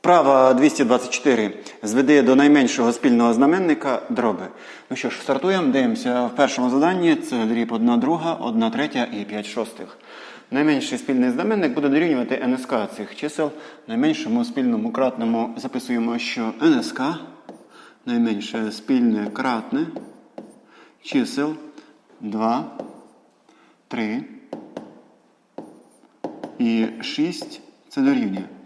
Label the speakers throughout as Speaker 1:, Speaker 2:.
Speaker 1: Вправа 224. Зведи до найменшого спільного знаменника дроби. Ну що ж, стартуємо, дивимося в першому заданні. Це дріб 1 друга, 1 третя і 5 шостих. Найменший спільний знаменник буде дорівнювати НСК цих чисел. Найменшому спільному кратному записуємо, що НСК найменше спільне кратне чисел 2, 3 і 6 це дорівнює.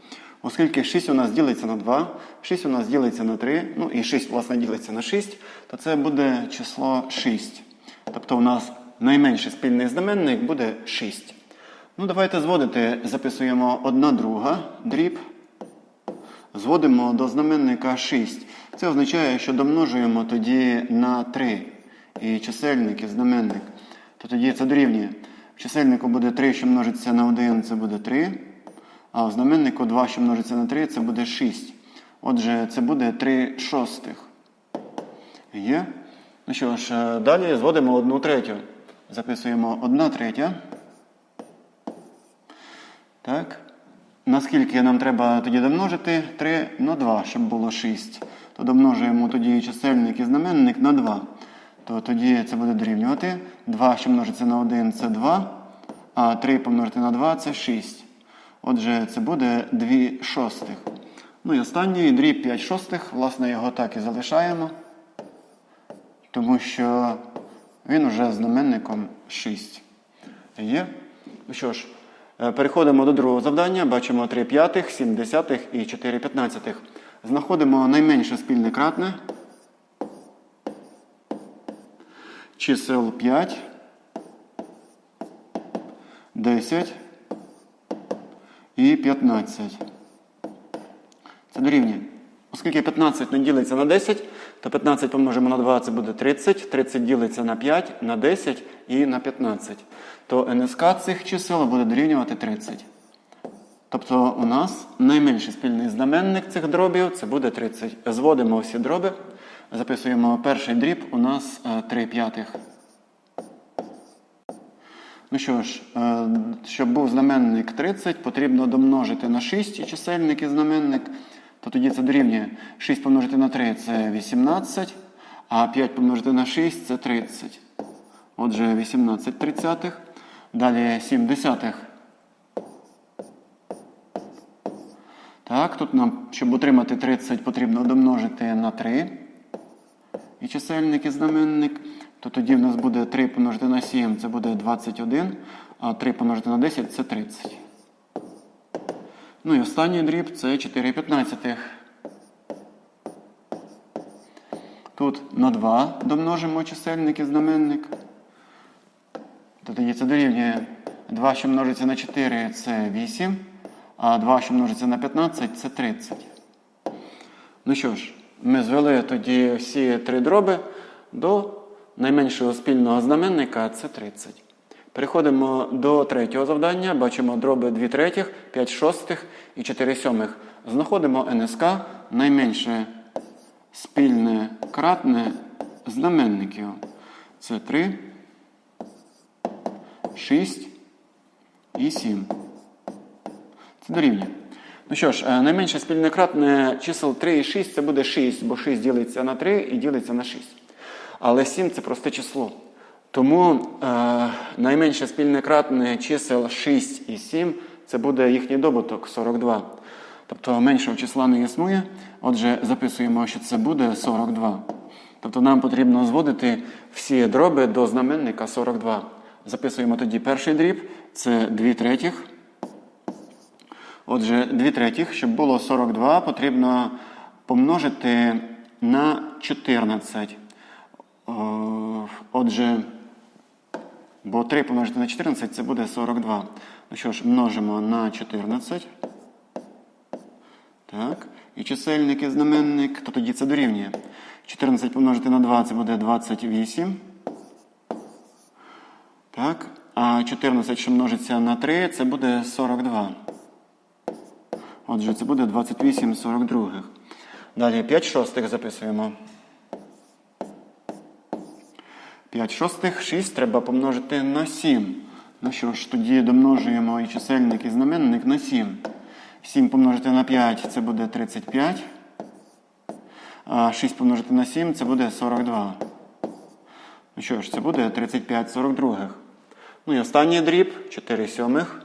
Speaker 1: Оскільки 6 у нас ділиться на 2, 6 у нас ділиться на 3, ну і 6, власне, ділиться на 6, то це буде число 6. Тобто у нас найменший спільний знаменник буде 6. Ну, давайте зводити, записуємо 1 друга дріб. Зводимо до знаменника 6. Це означає, що домножуємо тоді на 3. І чисельник і знаменник. То тоді це дорівнює. В чисельнику буде 3, що множиться на 1, це буде 3. А в знаменнику 2, що множиться на 3, це буде 6. Отже, це буде 3 шостих. Є? Ну що ж, е, далі зводимо 1 третю. Записуємо 1 третя. Так. Наскільки нам треба тоді домножити? 3 на 2, щоб було 6. То домножуємо тоді чисельник і знаменник на 2. То тоді це буде дорівнювати. 2, що множиться на 1, це 2. А 3 помножити на 2 це 6. Отже, це буде 2 шостих. Ну і останній дріб 5 шостих. Власне, його так і залишаємо. Тому що він уже знаменником 6. Є? Ну що ж, е, переходимо до другого завдання. Бачимо 3 п'ятих, 7 десятих і 4 п'ятнадцятих. Знаходимо найменше спільне кратне. Чисел 5, 10 і 15. Це дорівнює. Оскільки 15 не ділиться на 10, то 15 помножимо на 2 це буде 30. 30 ділиться на 5, на 10 і на 15. То НСК цих чисел буде дорівнювати 30. Тобто у нас найменший спільний знаменник цих дробів це буде 30. Зводимо всі дроби. Записуємо перший дріб, у нас е, 3 п'ятих. Ну що ж, е, щоб був знаменник 30, потрібно домножити на 6 і чисельник і знаменник. То тоді це дорівнює 6 помножити на 3 це 18, а 5 помножити на 6 це 30. Отже, 18 тридцятих. Далі 7 десятих. Так, тут нам, щоб отримати 30, потрібно домножити на 3. І чисельник і знаменник. То тоді в нас буде 3 помножити на 7, це буде 21, а 3 помножити на 10 це 30. Ну і останній дріб це 4 п'ятнадцятих. Тут на 2 домножимо чисельник і знаменник. То тоді це дорівнює 2, що множиться на 4, це 8, а 2, що множиться на 15, це 30. Ну що ж, ми звели тоді всі три дроби до найменшого спільного знаменника це 30. Переходимо до третього завдання. Бачимо дроби 2 третіх, 5 шостих і 4 сьомих. Знаходимо НСК найменше спільне кратне знаменників. Це 3, 6 і 7. Це дорівнює. Ну що ж, е, найменше спільне кратне чисел 3 і 6 це буде 6, бо 6 ділиться на 3 і ділиться на 6. Але 7 це просте число. Тому е, найменше спільне кратне чисел 6 і 7 це буде їхній добуток 42. Тобто меншого числа не існує. Отже, записуємо, що це буде 42. Тобто нам потрібно зводити всі дроби до знаменника 42. Записуємо тоді перший дріб, це 2 третіх. Отже, 2 третіх, щоб було 42, потрібно помножити на 14. О, Отже, бо 3 помножити на 14 це буде 42. Ну що ж, множимо на 14. Так. І чисельник і знаменник, то тоді це дорівнює. 14 помножити на 2 це буде 28. Так. А 14, що множиться на 3, це буде 42. Отже, це буде 28 42. Далі 5 шостих записуємо. 5 шостих, 6 треба помножити на 7. Ну що ж, тоді домножуємо і чисельник, і знаменник на 7. 7 помножити на 5 це буде 35. А 6 помножити на 7 це буде 42. Ну що ж, це буде 35 42. Ну і останній дріб 4 сьомих.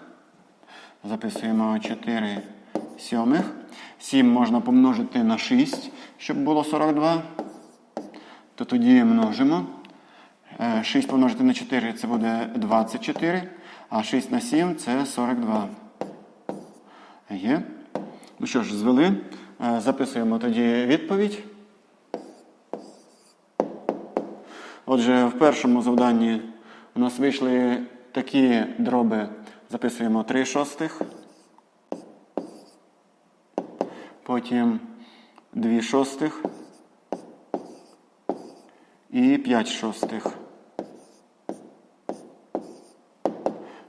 Speaker 1: Записуємо 4 сьомих. 7 можна помножити на 6, щоб було 42. То тоді множимо. Е, 6 помножити на 4 це буде 24, а 6 на 7 це 42. Є. Ну що ж, звели. Е, Записуємо тоді відповідь. Отже, в першому завданні у нас вийшли такі дроби. Записуємо 3 шостих. Потім 2 шостих і 5 шостих.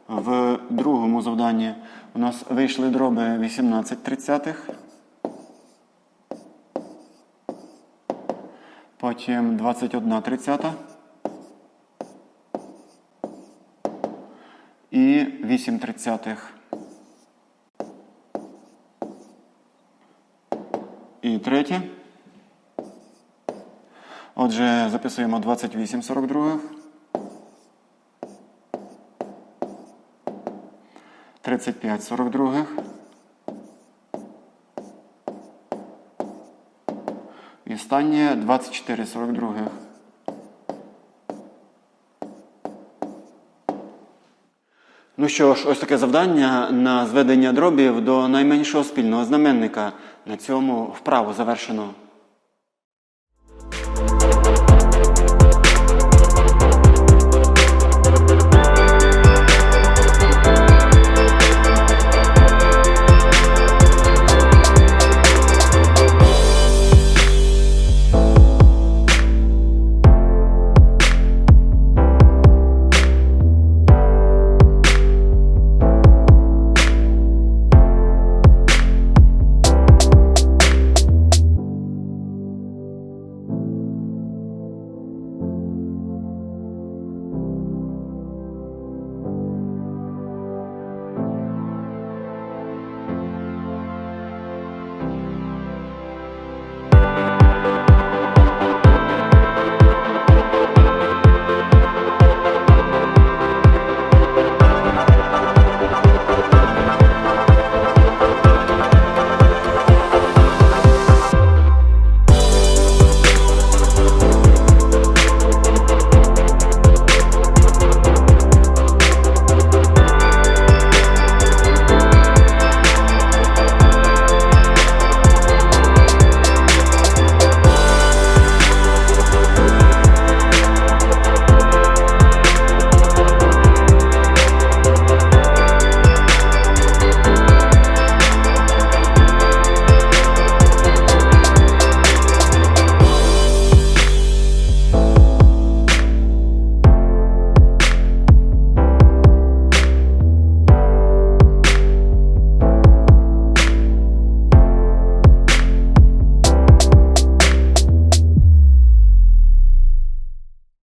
Speaker 1: В другому завданні у нас вийшли дроби 18 тридцятих. Потім 21 тридцята. І 8 тридцятих. І третє. Отже, записуємо 28 42. 35 42. І останнє 24 42. Ну що ж, ось таке завдання на зведення дробів до найменшого спільного знаменника. На цьому вправу завершено.